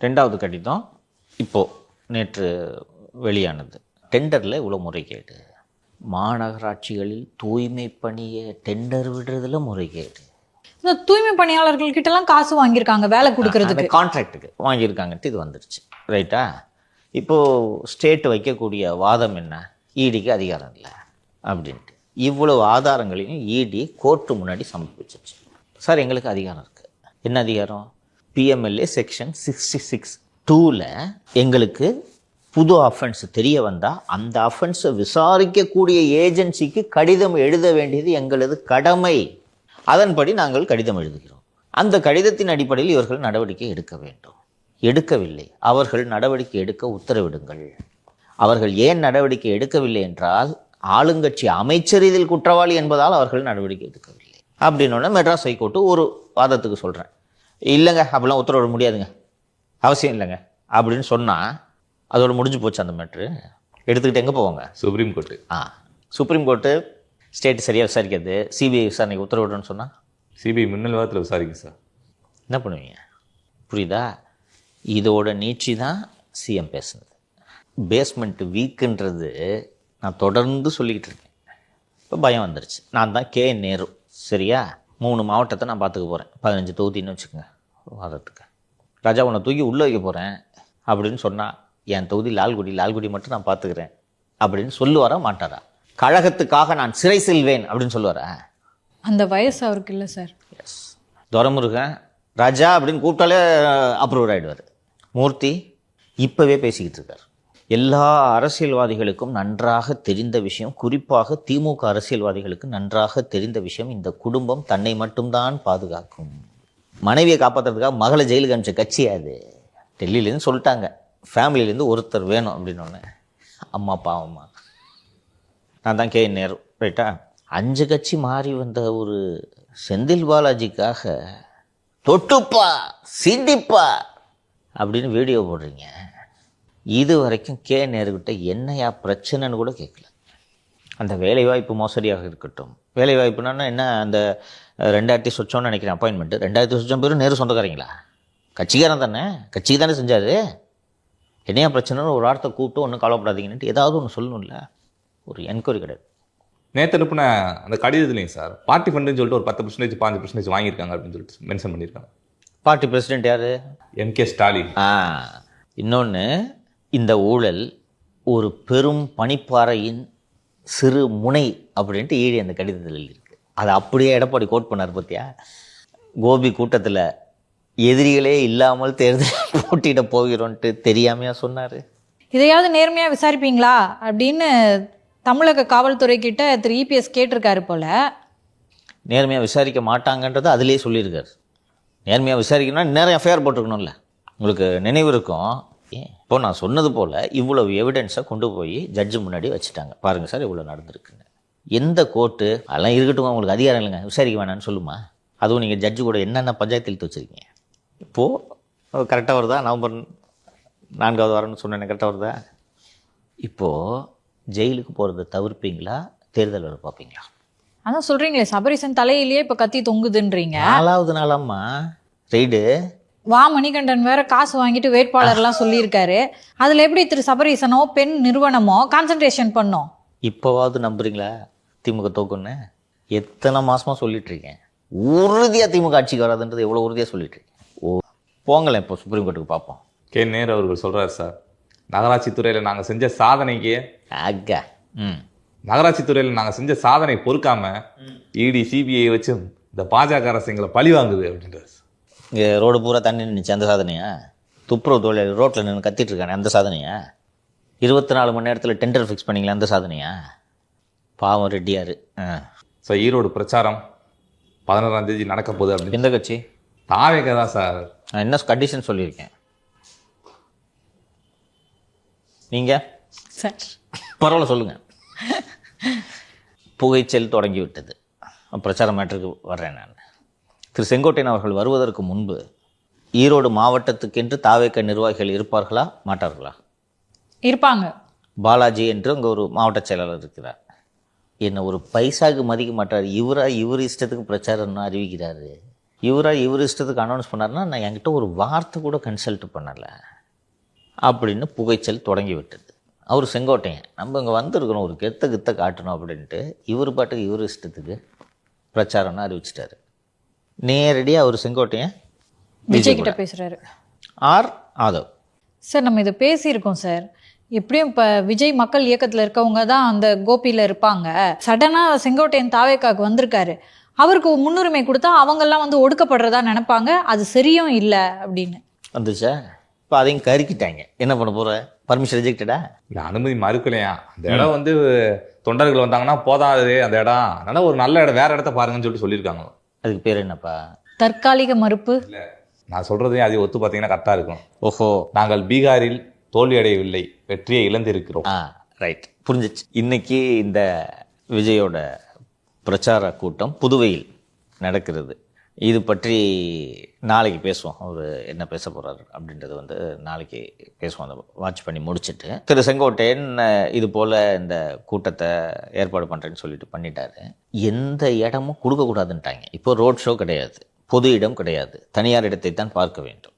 ரெண்டாவது கடிதம் இப்போது நேற்று வெளியானது. டெண்டரில் இவ்வளோ முறைகேடு மாநகராட்சிகளில் தூய்மை பணியை டெண்டர் விடுறதுல முறைகேடு இந்த தூய்மை பணியாளர்கள் கிட்ட எல்லாம் காசு வாங்கியிருக்காங்க வேலை கொடுக்கறதுக்கு. கான்ட்ராக்டுக்கு வாங்கியிருக்காங்கன்ட்டு இது வந்துருச்சு. ரைட்டா இப்போது ஸ்டேட் வைக்கக்கூடிய வாதம் என்ன? ஈடிக்கு அதிகாரம் இல்லை. அப்படின்ட்டு. இவ்வளவு ஆதாரங்களையும் இடி கோர்ட்டு முன்னாடி சமர்ப்பிச்சிச்சு. சார் எங்களுக்கு அதிகாரம் இருக்குது என்ன அதிகாரம்? பிஎம்எல்ஏ செக்ஷன் சிக்ஸ்டி சிக்ஸ் டூவில் எங்களுக்கு புது அஃபென்ஸ் தெரிய வந்தால் அந்த அஃபென்ஸை விசாரிக்கக்கூடிய ஏஜென்சிக்கு கடிதம் எழுத வேண்டியது எங்களது கடமை. அதன்படி நாங்கள் கடிதம் எழுதுகிறோம். அந்த கடிதத்தின் அடிப்படையில் இவர்கள் நடவடிக்கை எடுக்க வேண்டும். எடுக்கவில்லை. அவர்கள் நடவடிக்கை எடுக்க உத்தரவிடுங்கள். அவர்கள் ஏன் நடவடிக்கை எடுக்கவில்லை என்றால் ஆளுங்கட்சி அமைச்சர் இதில் குற்றவாளி என்பதால் அவர்கள் நடவடிக்கை எடுக்கவில்லை. அப்படின்னோடனே மெட்ராஸ் ஹைகோர்ட்டு ஒரு வாதத்துக்கு சொல்கிறேன் இல்லைங்க அப்படிலாம் உத்தரவிட முடியாதுங்க. அவசியம் இல்லைங்க. அப்படின்னு சொன்னால் அதோட முடிஞ்சு போச்சு அந்த மேட்ரு எடுத்துக்கிட்டு எங்கே போவாங்க? சுப்ரீம் கோர்ட்டு ஆ. சுப்ரீம் கோர்ட்டு ஸ்டேட் சரியாக விசாரிக்காது. சிபிஐ விசாரணைக்கு உத்தரவிடுன்னு சொன்னால் சிபிஐ மின்னல் வாரத்தில் விசாரிக்கும் சார் என்ன பண்ணுவீங்க? புரியுதா? இதோட நீட்சி தான் சிஎம் பேசுனது. பேஸ்மெண்ட் வீக்குன்றது நான் தொடர்ந்து சொல்லிக்கிட்டு இருக்கேன். இப்போ பயம் வந்துருச்சு. நான் தான் கே நேரு. சரியா? மூணு மாவட்டத்தை நான் பார்த்துக்க போகிறேன் பதினஞ்சு தொகுதின்னு வச்சுக்கோங்க வாதத்துக்கு ராஜா உன்னை தூக்கி உள்ளே வைக்க போகிறேன் அப்படின்னு சொன்னால் என் தொகுதி லால்குடி லால்குடி மட்டும் நான் பார்த்துக்கிறேன் அப்படின்னு சொல்லுவாரா மாட்டாரா? கழகத்துக்காக நான் சிறை செல்வேன் அப்படின்னு சொல்லுவாரா? அந்த வயசு அவருக்கு இல்லை சார். எஸ் துரமுருகன் ராஜா அப்படின்னு கூப்பிட்டாலே அப்ரூவ் ஆகிடுவார் மூர்த்தி இப்போவே பேசிக்கிட்டு இருக்கார். எல்லா அரசியல்வாதிகளுக்கும் நன்றாக தெரிந்த விஷயம் குறிப்பாக திமுக அரசியல்வாதிகளுக்கு நன்றாக தெரிந்த விஷயம் இந்த குடும்பம் தன்னை மட்டும்தான் பாதுகாக்கும். மனைவியை காப்பாற்றுறதுக்காக மகளை ஜெயிலுக்கு அனுப்பிச்ச கட்சி அது. டெல்லியிலேருந்து சொல்லிட்டாங்க. ஃபேமிலியிலேருந்து ஒருத்தர் வேணும் அப்படின்னு அம்மா பாவம்மா. நான் தான் கே நேரு. ரைட்டா? அஞ்சு கட்சி மாறி வந்த ஒரு செந்தில் பாலாஜிக்காக தொட்டுப்பா சிந்திப்பா அப்படின்னு வீடியோ போடுறீங்க. இது வரைக்கும் கே நேருக்கிட்ட என்னையா பிரச்சனைன்னு கூட கேட்கல. அந்த வேலைவாய்ப்பு மோசடியாக இருக்கட்டும். வேலைவாய்ப்புனா என்ன அந்த ரெண்டாயிரத்தி சொச்சோன்னு நினைக்கிறேன் அப்பாயின்மெண்ட்டு ரெண்டாயிரத்தி சொச்சம் பேரும் நேரு சொந்தக்காரங்களா? கட்சிக்காரன் தானே? கட்சிக்கு தானே செஞ்சார். என்னையா பிரச்சனைன்னு ஒரு வார்த்தை கூப்பிட்டு ஒன்றும் கவலைப்படாதீங்கன்ட்டு ஏதாவது ஒன்று சொல்லணும்ல? ஒரு என்கொயரி கிடையாது. நேற்று அனுப்புன அந்த கடிதத்துலையும் சார். பார்ட்டி ஃபண்டுன்னு சொல்லிட்டு ஒரு பத்து பர்சன்டேஜ் பாஞ்சு பர்சன்டேஜ் வாங்கியிருக்காங்க அப்படின்னு சொல்லிட்டு மென்ஷன் பண்ணியிருக்காங்க. பார்ட்டி பிரசிடென்ட் யார்? M K Stalin. ஆ. இன்னொன்று இந்த ஊழல் ஒரு பெரும் பனிப்பாறையின் சிறு முனை அப்படின்ட்டு ஈழி அந்த கடிதத்தில் இருக்கு அதை அப்படியே எடப்பாடி கோட் பண்ணார் பார்த்தியா கோபி கூட்டத்தில் எதிரிகளே இல்லாமல் தேர்தல் போட்டியிட போகிறோன்ட்டு தெரியாமையா சொன்னார்? இதையாவது நேர்மையா விசாரிப்பீங்களா? அப்படின்னு தமிழக காவல்துறை கிட்ட திரு. இபிஎஸ் கேட்டிருக்காரு போல. நேர்மையாக விசாரிக்க மாட்டாங்கன்றது அதிலே சொல்லியிருக்காரு. நேர்மையாக விசாரிக்கணும்னா நேரம் எஃப்ஐஆர் போட்டிருக்கணும்ல. உங்களுக்கு நினைவு இருக்கும் இப்போ நான் சொன்னது போல் இவ்வளவு எவிடன்ஸை கொண்டு போய் ஜட்ஜு முன்னாடி வச்சுட்டாங்க. பாருங்கள் சார் இவ்வளோ நடந்திருக்குன்னு. எந்த கோர்ட்டு அதெல்லாம் இருக்கட்டும் உங்களுக்கு அதிகாரம் இல்லைங்க. விசாரிக்க வேணாம்னு சொல்லுமா? அதுவும் நீங்கள் ஜட்ஜு கூட என்னென்ன பஞ்சாயத்து இழுத்து வச்சுருக்கீங்க? இப்போது கரெக்டாக வருதா? நவம்பர் நான்காவது வாரம்னு சொன்னேன் கரெக்டாக வருதா? இப்போது ஜெயிலுக்கு போகிறத தவிர்ப்பீங்களா? தேர்தல் வர பார்ப்பீங்களா? அதான் சொல்றீங்களே சபரிசன் தலையிலேயே இப்ப கத்தி தொங்குதுன்றீங்க. நாலாவது நாளாம்மா ரைடு வா மணிகண்டன் வேற காசு வாங்கிட்டு வேட்பாளர்லாம் சொல்லியிருக்காரு. அதுல எப்படி திரு சபரீசனோ பெண் நிறுவனமோ கான்சன்ட்ரேஷன் பண்ணோம் இப்போவாவது நம்புறீங்களா திமுக தோக்குன்னு? எத்தனை மாசமா சொல்லிட்டு இருக்கேன் உறுதியாக திமுக ஆட்சிக்கு வராதுன்றது எவ்வளோ உறுதியாக சொல்லிட்டு இருக்கேன் ஓ போங்களேன் இப்போ சுப்ரீம் கோர்ட்டுக்கு பார்ப்போம். கே நேரு அவர்கள் சொல்றாரு சார் நகராட்சி துறையில் நாங்கள் செஞ்ச சாதனைக்கு ஆக்கா ம். நகராட்சி துறையில் நாங்கள் செஞ்ச சாதனை பொறுக்காம இடி சிபிஐ வச்சு இந்த பாஜக அரசு எங்களை பழி வாங்குது அப்படின்றாரு சார். இங்கே ரோடு பூரா தண்ணி நின்றுச்சு அந்த சாதனையா? துப்புரவு தொழிலாளி ரோட்டில் நின்று கத்திட்டு இருக்கானே அந்த சாதனையா? இருபத்தி நாலு மணி நேரத்தில் டெண்டர் ஃபிக்ஸ் பண்ணீங்களா அந்த சாதனையா? பாவம் ரெட்டியாரு. ஆ. ஸோ ஈரோடு பிரச்சாரம் பதினாறாம் தேதி நடக்க போகுது அப்படின்னு. எந்த கட்சி? தாவேக தான் சார். நான் என்ன கண்டிஷன் சொல்லியிருக்கேன்? நீங்கள் சார். பரவாயில்ல சொல்லுங்கள் புகைச்சல் தொடங்கி விட்டது பிரச்சார மேட்டருக்கு வர்றேன் நான். திரு செங்கோட்டையன் அவர்கள் வருவதற்கு முன்பு ஈரோடு மாவட்டத்துக்கென்று தாவேக்க நிர்வாகிகள் இருப்பார்களா மாட்டார்களா? இருப்பாங்க. பாலாஜி என்று அங்கே ஒரு மாவட்ட செயலாளர் இருக்கிறார். என்ன ஒரு பைசாக்கு மதிக்க மாட்டார். இவரா இவர் இஷ்டத்துக்கு பிரச்சாரம்னு அறிவிக்கிறாரு. இவராக இவர் இஷ்டத்துக்கு அனௌன்ஸ் பண்ணாருன்னா நான் என்கிட்ட ஒரு வார்த்தை கூட கன்சல்ட் பண்ணலை. அப்படின்னு புகைச்சல் தொடங்கி விட்டது அவர் செங்கோட்டையன் நம்ம இங்கே வந்திருக்கிறோம் ஒரு கெத்த கித்த காட்டணும் அப்படின்ட்டு இவர் பாட்டுக்கு இவர் இஷ்டத்துக்கு பிரச்சாரம்னு அறிவிச்சிட்டாரு. நேரடியாக அவர் செங்கோட்டையன் விஜய் கிட்ட பேசுறாரு. ஆர் ஆதவ். சார் நம்ம இதை பேசியிருக்கோம் சார். எப்படியும் இப்போ விஜய் மக்கள் இயக்கத்தில் இருக்கவங்க தான் அந்த கோபியில் இருப்பாங்க. சடனாக செங்கோட்டையன் தாவேக்காக்கு வந்திருக்காரு. அவருக்கு முன்னுரிமை கொடுத்தா அவங்கெல்லாம் வந்து ஒடுக்கப்படுறதா நினைப்பாங்க. அது சரியும் இல்லை அப்படின்னு. வந்துச்சா? இப்போ அதையும் கருக்கிட்டாங்க. என்ன பண்ண போகிற பர்மிஷன் ரிஜெக்டடா இல்ல அனுமதி மறுக்கலையா? அந்த இடம் வந்து தொண்டர்கள் வந்தாங்கன்னா போதாது அந்த இடம். அதனால ஒரு நல்ல இடம் வேற இடத்த பாருங்கன்னு சொல்லிட்டு சொல்லியிருக்காங்க. அதுக்கு பேர் என்னப்பா? தற்காலிக மறுப்பு. நான் சொல்றதையும் அது ஒத்து பார்த்தீங்கன்னா கரெக்டாக இருக்கும். ஓஹோ. நாங்கள் பீகாரில் தோல்வி அடையவில்லை வெற்றியை இழந்திருக்கிறோம். ஆ ரைட் புரிஞ்சிச்சு. இன்னைக்கு இந்த விஜயோட பிரச்சார கூட்டம் புதுவையில் நடக்கிறது. இது பற்றி நாளைக்கு பேசுவோம். அவர் என்ன பேச போகிறார் அப்படின்றது வந்து நாளைக்கு பேசுவோம். அந்த வாட்ச் பண்ணி முடிச்சுட்டு. திரு செங்கோட்டையன் இது போல் இந்த கூட்டத்தை ஏற்பாடு பண்ணுறேன்னு சொல்லிட்டு பண்ணிட்டாரு. எந்த இடமும் கொடுக்கக்கூடாதுன்ட்டாங்க. இப்போ ரோட் ஷோ கிடையாது. பொது இடம் கிடையாது. தனியார் இடத்தை தான் பார்க்க வேண்டும்.